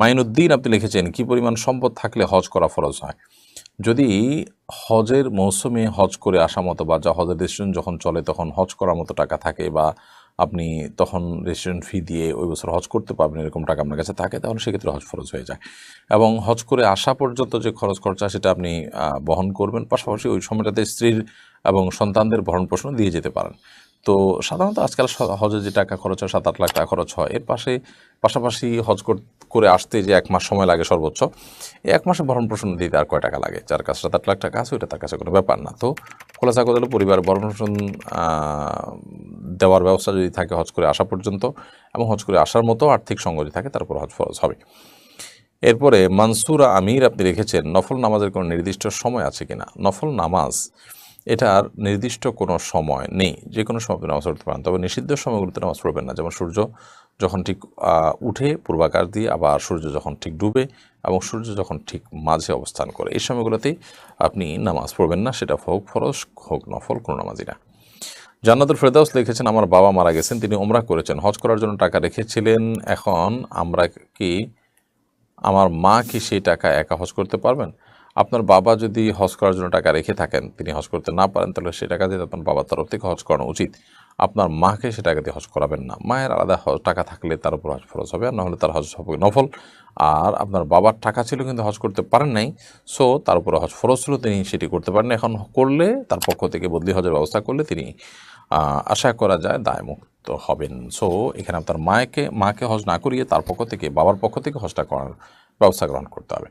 মাইনুদ্দিন আপনি লিখেছেন, কি পরিমাণ সম্পদ থাকলে হজ করা ফরজ হয়? যদি হজের মৌসুমে হজ করে আসা মতো বা যা হজের রেজিস্ট্রেশন যখন চলে তখন হজ করার মতো টাকা থাকে বা আপনি তখন রেজিস্ট্রেশন ফি দিয়ে ওই বছর হজ করতে পারবেন, এরকম টাকা আপনার কাছে থাকে, তাহলে সেক্ষেত্রে হজ ফরজ হয়ে যায়। এবং হজ করে আসা পর্যন্ত যে খরচ খরচা সেটা আপনি বহন করবেন, পাশাপাশি ওই সময়টাতে স্ত্রীর এবং সন্তানদের ভরণ পোষণ দিয়ে যেতে পারেন। তো সাধারণত আজকাল হজে যে টাকা খরচ হয়, সাত আট লাখ টাকা খরচ হয়, এর পাশে, পাশাপাশি হজ কর- করে আসতে যে এক মাস সময় লাগে সর্বোচ্চ এক মাসে ভরণ পোষণ দিতে আর কয় টাকা লাগে? যার কাছে সাত আট লাখ টাকা আছে, ওইটা তার কাছে কোনো ব্যাপার না। তো খোলাসা কথা হলো, পরিবার ভরণ পোষণ দেওয়ার ব্যবস্থা যদি থাকে হজ করে আসা পর্যন্ত, এবং হজ করে আসার মতো আর্থিক সঙ্গতি থাকে তারপর হজ ফরজ হবে। এরপরে, মানসুরা আমির আপনি রেখেছেন, নফল নামাজের কোনো নির্দিষ্ট সময় আছে কিনা? নফল নামাজ, এটার নির্দিষ্ট কোনো সময় নেই। যে কোনো সময় নামাজ পড়তে পারেন, তবে নিষিদ্ধ সময়গুলোতে নামাজ পড়বেন না। যেমন সূর্য যখন ঠিক উঠে পূর্বাকাশ দিয়ে আবার সূর্য যখন ঠিক ডুবে এবং সূর্য যখন ঠিক মাঝে অবস্থান করে, এই সময়গুলোতেই আপনি নামাজ পড়বেন না, সেটা হোক ফরজ, হোক নফল, কোনো নামাজই না। জান্নাতুল ফেরদাউস লিখেছেন, আমার বাবা মারা গেছেন, তিনি ওমরা করেছেন। হজ করার জন্য টাকা রেখেছিলেন, এখন আমরা কি, আমার মা কি সেই টাকা একা হজ করতে পারবেন? আপনার বাবা যদি হজ করার জন্য টাকা রেখে থাকেন, তিনি হজ করতে না পারেন, তাহলে সেই টাকা দিয়ে আপনার বাবার তরফ থেকে হজ করানো উচিত। আপনার মাকে সে টাকা দিয়ে হজ করাবেন না। মায়ের আলাদা হজ, টাকা থাকলে তার উপর হজ ফরজ হবে, আর নাহলে তার হজ হবে নফল। আর আপনার বাবার টাকা ছিল কিন্তু হজ করতে পারেন নাই, সো তার উপরে হজ ফরজ ছিল, তিনি সেটি করতে পারেন এখন করলে তার পক্ষ থেকে বদলি হজের ব্যবস্থা করলে তিনি আশা করা যায় দায়মুক্ত হবেন। সো এখানে আপনার মাকে মাকে হজ না করিয়ে তার পক্ষ থেকে, বাবার পক্ষ থেকে হজটা করার ব্যবস্থা গ্রহণ করতে হবে।